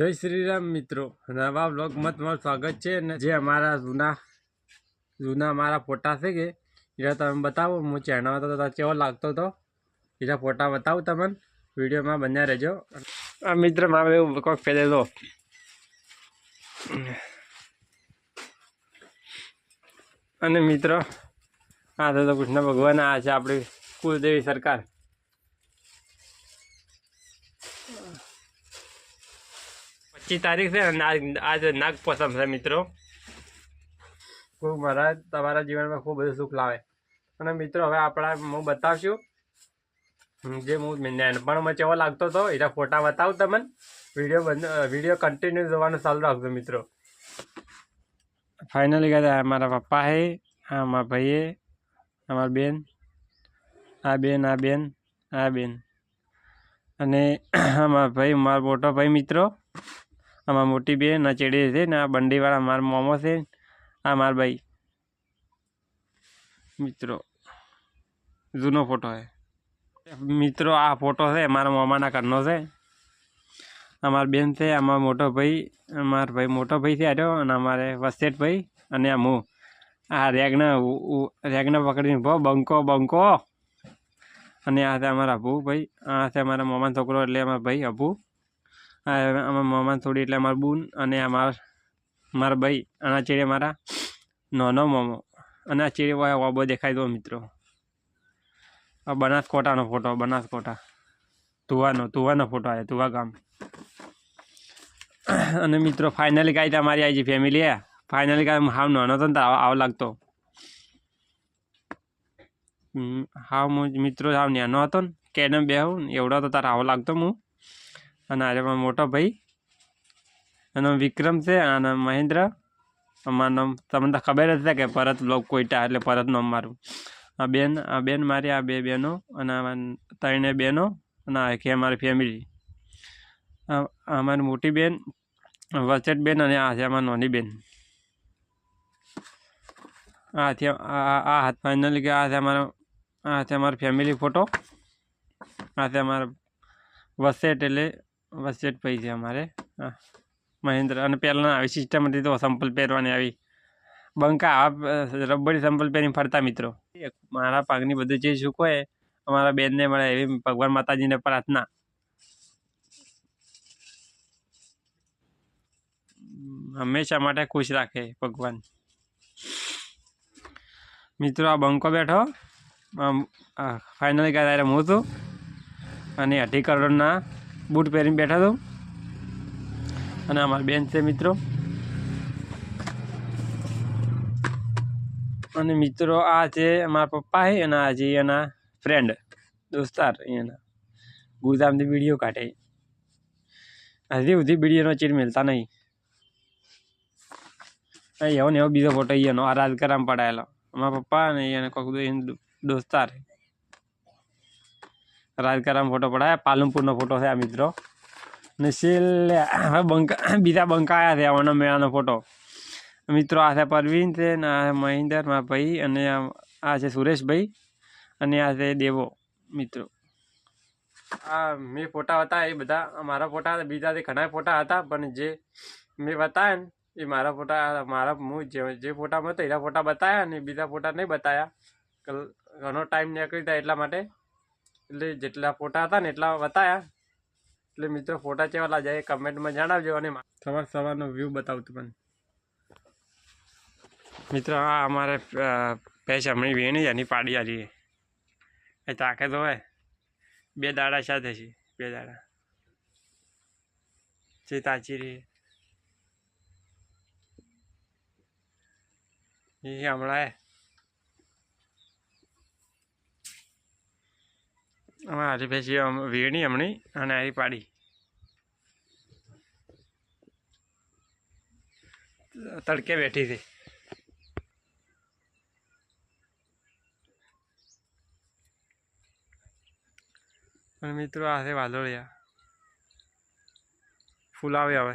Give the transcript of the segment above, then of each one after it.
જય શ્રી રામ મિત્રો. નવા બ્લોગમાં સ્વાગત છે અને જે અમારા જૂના જૂના મારા ફોટા છે કે એ તમે બતાવો. હું ચેનલમાં તો કેવો લાગતો હતો એ ફોટા બતાવું તમને. વિડીયોમાં બન્યા રહેજો. આ મિત્ર મારે એવું કોઈક પહેરેલો. અને મિત્રો, આ તો કૃષ્ણ ભગવાન આ છે આપણી કુલદેવી સરકાર. પચીસ તારીખ છે આજ આજ નાગ પોસમ છે મિત્રો. ખૂબ મારા તમારા જીવનમાં ખૂબ બધું સુખ લાવે. અને મિત્રો, હવે આપણા હું બતાવશું. જે હું નાનપણમાં કેવો લાગતો હતો એ ફોટા બતાવું તમને. વીડિયો વીડિયો કન્ટિન્યુ જોવાનું ચાલુ રાખજો મિત્રો. ફાઇનલી કહેતા મારા પપ્પા હે હા મારા ભાઈએ અમારા બેન, આ બેન આ બેન આ બેન. અને મારા ભાઈ, મારો મોટો ભાઈ મિત્રો. આમાં મોટી બેન આ ચેડી છે, ને આ બંડીવાળા મારા મોમો છે. આ મારા ભાઈ. મિત્રો, જૂનો ફોટો છે. મિત્રો, આ ફોટો છે, મારા મોમાના ઘરનો છે. અમારા બેન છે અમારો મોટો ભાઈ અમારો ભાઈ મોટો ભાઈ છે આર્યો અને અમારે વસેટ ભાઈ, અને આ હું આ રેગને રેગને પકડીને ભો બંકો બંકો. અને આ છે અમારા અભુ ભાઈ, આ છે અમારા મોમાનો છોકરો, એટલે અમારા ભાઈ અભુ. અમારા મામા થોડી એટલે અમારા બૂન અને અમારા મારા ભાઈ અને આ ચેડે મારા નાનો મામો. અને આ ચેડે વાબો દેખાય દો મિત્રો. આ બનાસકોટાનો ફોટો બનાસકોટા તુવાનો તુવાનો ફોટો આવે તુવા ગામ. અને મિત્રો ફાઇનલી કાંઈ તમારી આવી ફેમિલી હે. ફાઇનલી કાંઈ હાવ નાનો હતો ને આવો લાગતો. હાવ મિત્રો, હાવ નાનો હતો ને, કેને બે હું એવડો હતો તારે આવો લાગતો હું અને આજે મોટો ભાઈ. એનો વિક્રમ છે અને મહેન્દ્ર. અમારું નામ, તમને તો ખબર જ છે કે પરત બ્લોક કોઈટા એટલે ભરત નામ મારું આ બેન આ બેન મારી, આ બે બેનો અને ત્રણે બેનો અને આ કે અમારી ફેમિલી અમારી મોટી બેન વચેટ બેન અને આ છે અમારી નાની બેન. આ છે, આ હાથ ફાઇનલી કે આ છે અમારો, આ છે અમારો ફેમિલી ફોટો આ છે અમારો વસેટ એટલે વસેટ ભાઈ છે અમારે. મહેન્દ્ર અને પહેલાં આવી સિસ્ટમ હતી તો સંપલ પહેરવાની આવી. બંકા રબડી સંપલ પહેરીને ફરતા મિત્રો. મારા પાકની બધું જે સુખ હોય, અમારા બેનને મળે એવી ભગવાન માતાજીને પ્રાર્થના. હંમેશા માટે ખુશ રાખે ભગવાન. મિત્રો, આ બંકો બેઠો. ફાઇનલી ત્યારે હું છું અને અઢી કરોડના બૂટ પહેરીને બેઠો હતો અને અમારી બેન છે મિત્રો. અને મિત્રો આ છે અમારા પપ્પા છે અને આ છે એના ફ્રેન્ડ દોસ્તાર એના ગુદામથી વીડિયો કાઢે. હજી સુધી વિડીયોનો ચીર મિલતા નહીં. એવો ને એવો બીજો ફોટો એનો આ રાજગરામ પડાયેલો. અમારા પપ્પા અને એને કોઈક દોસ્તાર. રાજગરામ ફોટો પડાયા પાલનપુરનો ફોટો છે આ મિત્રો ને છેલ્લે હવે બંકા બીજા બંકા આવ્યા છે આવવાનો મેળાનો ફોટો મિત્રો આ છે પરવીન છે ને આ છે મહિન્દર મારા ભાઈ અને આ- આ છે સુરેશભાઈ અને આ છે દેવો મિત્રો આ મેં ફોટા હતા એ બધા મારા ફોટા હતા, બીજાથી ઘણા ફોટા હતા, પણ જે મેં બતાવ્યા ને, એ મારા ફોટા મારા, હું જે જે ફોટામાં હતો, એના ફોટા બતાવ્યા ને બીજા ફોટા નહીં બતાવ્યા કલ- ઘણો ટાઈમ નીકળી જાય એટલા માટે એટલે જેટલા ફોટા હતા ને એટલા બતાવ્યા એટલે મિત્રો ફોટા કેવા લાગ્યા એ કમેન્ટમાં જણાવજો અને સવાર સવારનો વ્યૂ બતાવતું પણ મિત્રો, આ અમારે પેશ હમણાં વેણી એની પાડી આલી એ તાકે તો હોય. બે દાડા સાથે છે, બે દાડા. જે તાચી રહી. એ હમણાં એ આજે પેશી વેણી હમણી અને આરી પાડી. તડકે બેઠી હતી. મિત્રો આ છે વાદળિયા. ફૂલ આવે હવે.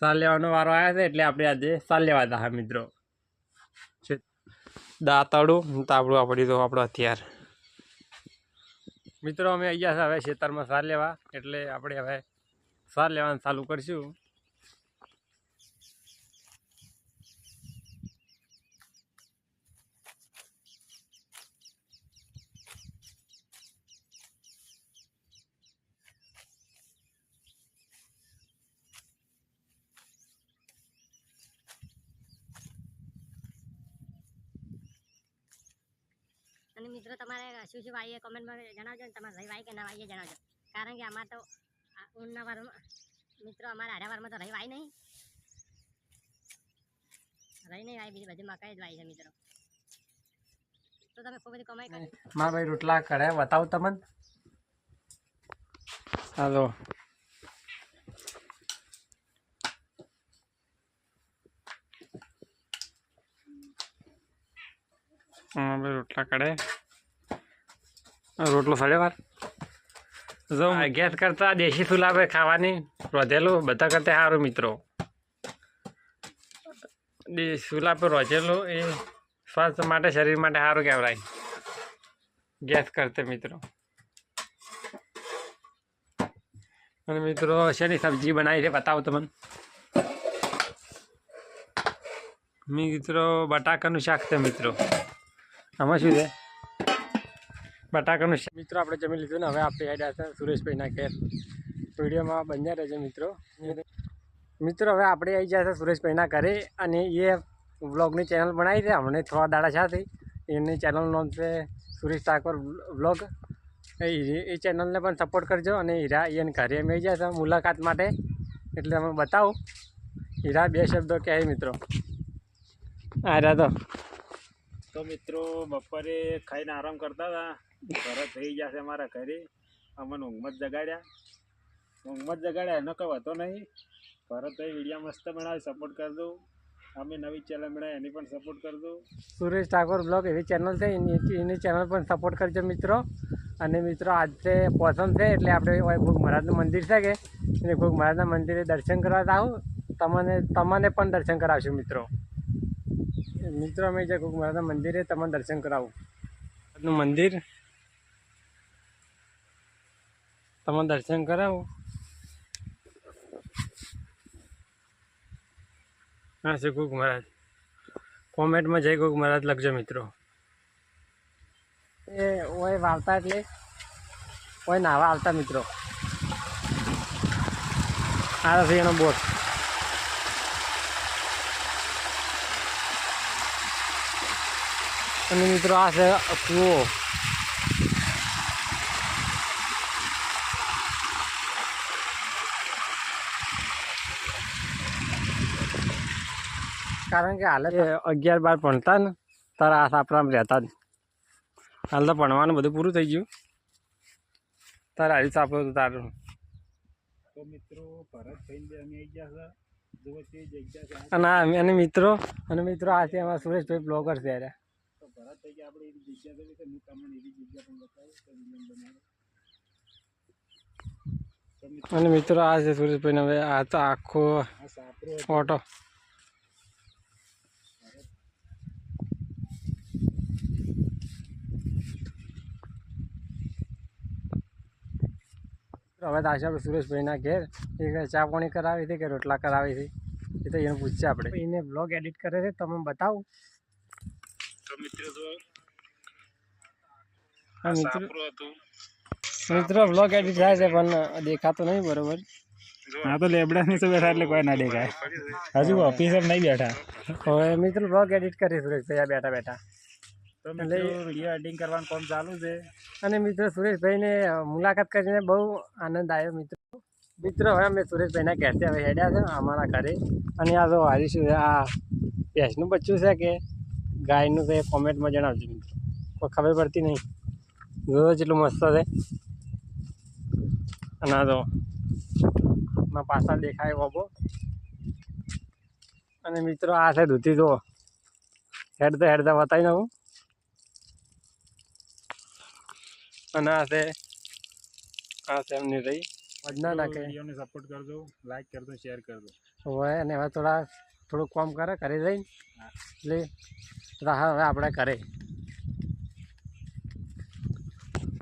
સાલ લેવાનો વારો આવ્યો છે એટલે આપણે આજે સાલ લેવા હતા મિત્રો. છે. દાંતડું તાબડું આપણી તો આપણો હથિયાર. મિત્રો અમે અહીંયા હવે ખેતરમાં સાર લેવા એટલે આપણે હવે સાર લેવાનું ચાલુ કરશું. અને મિત્રો, તમારે શું શું વાઈએ કોમેન્ટમાં જણાવજો ને તમારે રહી વાય કે ના વાઈએ જણાવજો. કારણ કે અમારે તો ઊનના વારમાં, મિત્રો, અમારે આડા વારમાં તો રહી વાય નહીં. રહી નહીં વાય, બીજી બધી મકાઈ જ વાય છે, મિત્રો. તો તમે ખૂબ બધી કમાઈ કરી મા ભાઈ રોટલા કરે, બતાવું તમને. હાલો. મારા ભાઈ રોટલા કાઢે રોટલો સડે વાર જો ગેસ કરતા દેશી ચૂલા પર ખાવાની રોધેલું બધા કરતા સારું મિત્રો. ચૂલા પર રોધેલું એ સ્વાસ્થ્ય માટે શરીર માટે સારું કહેવાય. ગેસ કરતે મિત્રો. અને મિત્રો શેની સબ્જી બનાવી છે બતાવો તમને. મિત્રો બટાકાનું શાક છે મિત્રો. આમાં શું છે? બટાકાનું મિત્રો, આપણે જમી લીધું ને, હવે આપણે હેડ્યા છે સુરેશભાઈના ઘેર. વિડીયોમાં બન્યા રહેજો મિત્રો. મિત્રો, હવે આપણે આવી ગયા છે સુરેશભાઈના ઘરે અને એ વ્લોગની ચેનલ બનાવી છે. હમણાં થોડા દાડા સાથે એની ચેનલનું નામ છે સુરેશ ઠાકોર વ્લોગ. એ એ ચેનલને પણ સપોર્ટ કરજો અને હીરા એને ઘરે અમે આવી ગયા છે મુલાકાત માટે. એટલે અમે બતાવું. હીરા બે શબ્દો કહે મિત્રો. આ રહ્યા તો મિત્રો, બપોરે ખાઈને આરામ કરતા હતા. ઘરે થઈ છે અમારા ઘરે. અમને ઊંઘમાં જગાડ્યા. ઊંઘમાં જગાડ્યા, એનો કંઈ વાતો નહીં. ભરતભાઈ વિડીયા મસ્ત બનાવે સપોર્ટ કરજો અમે નવી ચેનલ બનાવી, એની પણ સપોર્ટ કરજો સુરેશ ઠાકોર બ્લોગ એવી ચેનલ છે, એની ચેનલ પણ સપોર્ટ કરજો મિત્રો. અને મિત્રો, આજે પોસમ છે, એટલે આપણે ભૂખ મહારાજનું મંદિર છે કે? એને ભોગ મહારાજના મંદિરે દર્શન કરવા આવું તમને તમને પણ દર્શન કરાવશું મિત્રો. મિત્રો, અમે જે ભોગ મહારાજના મંદિરે તમને દર્શન કરાવું. આજનું મંદિર. તમને દર્શન કરાવો. હા શ્રી કુક મહારાજ. કોમેન્ટમાં જય કુક મહારાજ લખજો મિત્રો. એ ઓય વાવતા એટલે? ઓય નાવા આવતા મિત્રો. આ છે એનો બોટ. અને મિત્રો આ છે કૂવો. કારણ કે હાલે અગિયાર બાર ભણતા ને તારા આ સાપરામાં રહેતા જ. હાલ તો ભણવાનું બધું પૂરું થઈ ગયું. તારે હારી સાપરો તો તારું. તો મિત્રો ભરતભાઈ અમે આવી ગયા છે જુઓ તે જગ્યા છે. અને અને મિત્રો અને મિત્રો આ છે અમારા સુરેશભાઈ બ્લોગર છે અને મિત્રો આ છે સુરેશભાઈ હવે આ તો આખો આ હવે તો આશા આપણે સુરેશભાઈના ઘેર. એ ચા પાણી કરાવી હતી કે રોટલા કરાવી હતી? એ તો એને પૂછશે આપણે. એને બ્લોગ એડિટ કરે છે તમે બતાવું. મિત્રો હા મિત્રો. મિત્રો બ્લોગ એડિટ થાય છે પણ દેખાતો નહીં બરોબર. હા તો લેબડા નહીં બેઠા એટલે કોઈ ના દેખાય. હજુ ઓફિસર નહીં બેઠા. હવે મિત્રો બ્લોગ એડિટ કરી સુરેશભાઈ આ બેઠા બેઠા. તો વીડિયો એડિટિંગ કરવાનું કામ ચાલુ છે. અને મિત્રો સુરેશભાઈને મુલાકાત કરીને બહુ આનંદ આવ્યો મિત્રો. મિત્રો હવે અમે સુરેશભાઈના ઘેરથી હવે હેડ્યા છે અમારા ઘરે. અને આ તો હારીશું આ ભેંસનું બચ્ચું છે કે ગાયનું છે કોમેન્ટમાં જણાવજો મિત્રો. કોઈ ખબર પડતી નહીં. જોયો જેટલું મસ્ત છે. અને આ તો પાછા દેખાય બાબો. અને મિત્રો આ છે દૂધી જો હેડતા હેડતા બતાવી નાખું. અને આ છે આ છે એમની રહી. વજના નાખે વિડીયોને સપોર્ટ કરજો લાઈક કરજો શેર કરજો. હવે અને હવે થોડા થોડુંક કામ કરે કરી દઈ એટલે હવે આપણે કરે